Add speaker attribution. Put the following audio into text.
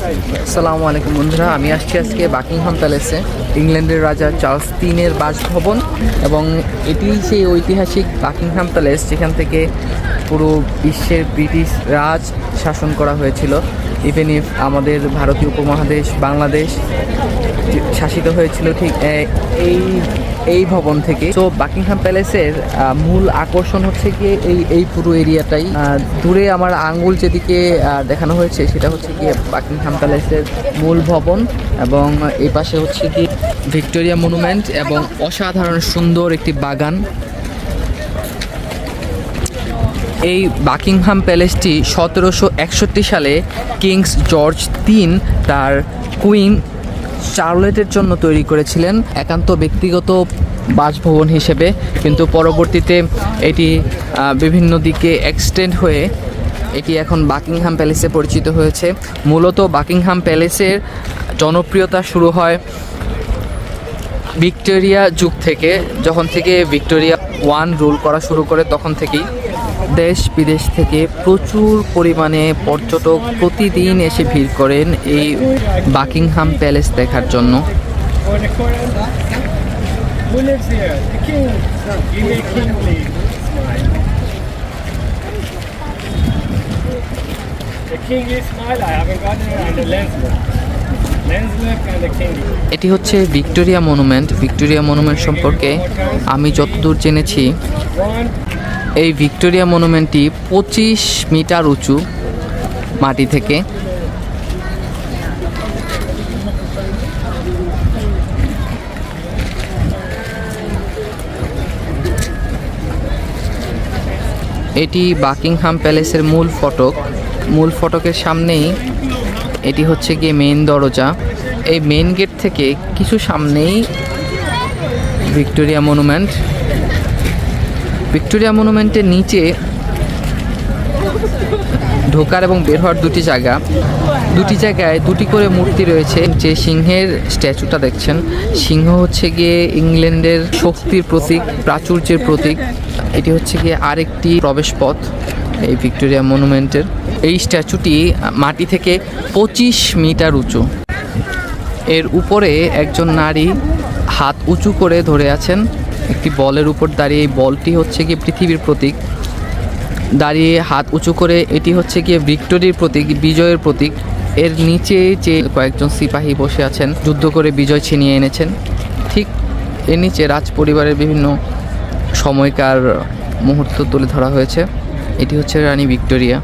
Speaker 1: আসসালামু আলাইকুম বন্ধুরা, আমি আসছি আজকে বাকিংহাম প্যালেসে, ইংল্যান্ডের রাজা চার্লস তিনের বাসভবন এবং এটি সেই ঐতিহাসিক বাকিংহাম প্যালেস যেখান থেকে পুরো বিশ্বের ব্রিটিশ রাজ শাসন করা হয়েছিল। ইভেন ইফ আমাদের ভারতীয় উপমহাদেশ বাংলাদেশ শাসিত হয়েছিল ঠিক এই এই ভবন থেকে। তো বাকিংহাম প্যালেসের মূল আকর্ষণ হচ্ছে গিয়ে এই এই পুরো এরিয়াটাই। দূরে আমার আঙ্গুল যেদিকে দেখানো হয়েছে সেটা হচ্ছে গিয়ে বাকিংহাম প্যালেসের মূল ভবন এবং এই পাশে হচ্ছে কি ভিক্টোরিয়া মনুমেন্ট এবং অসাধারণ সুন্দর একটি বাগান। এই বাকিংহাম প্যালেসটি সতেরোশো একষট্টি সালে কিংস জর্জ তিন তার কুইন চার্লেটের জন্য তৈরি করেছিলেন, একান্ত ব্যক্তিগত বাসভবন হিসেবে। কিন্তু পরবর্তীতে এটি বিভিন্ন দিকে এক্সটেন্ড হয়ে এটি এখন বাকিংহাম প্যালেসে পরিচিত হয়েছে। মূলত বাকিংহাম প্যালেসের জনপ্রিয়তা শুরু হয় ভিক্টোরিয়া যুগ থেকে, যখন থেকে ভিক্টোরিয়া ওয়ান রুল করা শুরু করে তখন থেকেই। দেশ বিদেশ থেকে প্রচুর পরিমাণে পর্যটক প্রতিদিন এসে ভিড় করেন এই বাকিংহাম প্যালেস দেখার জন্য। এটি হচ্ছে ভিক্টোরিয়া মনুমেন্ট। ভিক্টোরিয়া মনুমেন্ট সম্পর্কে আমি যতদূর জেনেছি, এই ভিক্টোরিয়া মনুমেন্টটি পঁচিশ মিটার উঁচু মাটি থেকে। এটি বাকিংহাম প্যালেসের মূল ফটক। মূল ফটকের সামনেই এটি হচ্ছে গিয়ে মেন দরজা। এই মেন গেট থেকে কিছু সামনেই ভিক্টোরিয়া মনুমেন্ট ভিক্টোরিয়া মনুমেন্টের নিচে ঢোকার এবং বের হওয়ার দুটি জায়গা। দুটি জায়গায় দুটি করে মূর্তি রয়েছে। যে সিংহের স্ট্যাচুটা দেখছেন, সিংহ হচ্ছে গিয়ে ইংল্যান্ডের শক্তির প্রতীক, প্রাচুর্যের প্রতীক। এটি হচ্ছে গিয়ে আরেকটি প্রবেশপথ। এই ভিক্টোরিয়া মনুমেন্টের এই স্ট্যাচুটি মাটি থেকে পঁচিশ মিটার উঁচু। এর উপরে একজন নারী হাত উঁচু করে ধরে আছেন। একটি বলের উপর দাঁড়িয়ে এই বলটি হচ্ছে গিয়ে পৃথিবীর প্রতীক। দাঁড়িয়ে হাত উঁচু করে এটি হচ্ছে গিয়ে ভিক্টোরির প্রতীক, বিজয়ের প্রতীক। এর নিচে যে কয়েকজন সিপাহী বসে আছেন, যুদ্ধ করে বিজয় ছিনিয়ে এনেছেন। ঠিক এর নিচে রাজ পরিবারের বিভিন্ন সময়কার মুহূর্ত তুলে ধরা হয়েছে। এটি হচ্ছে রানী ভিক্টোরিয়া।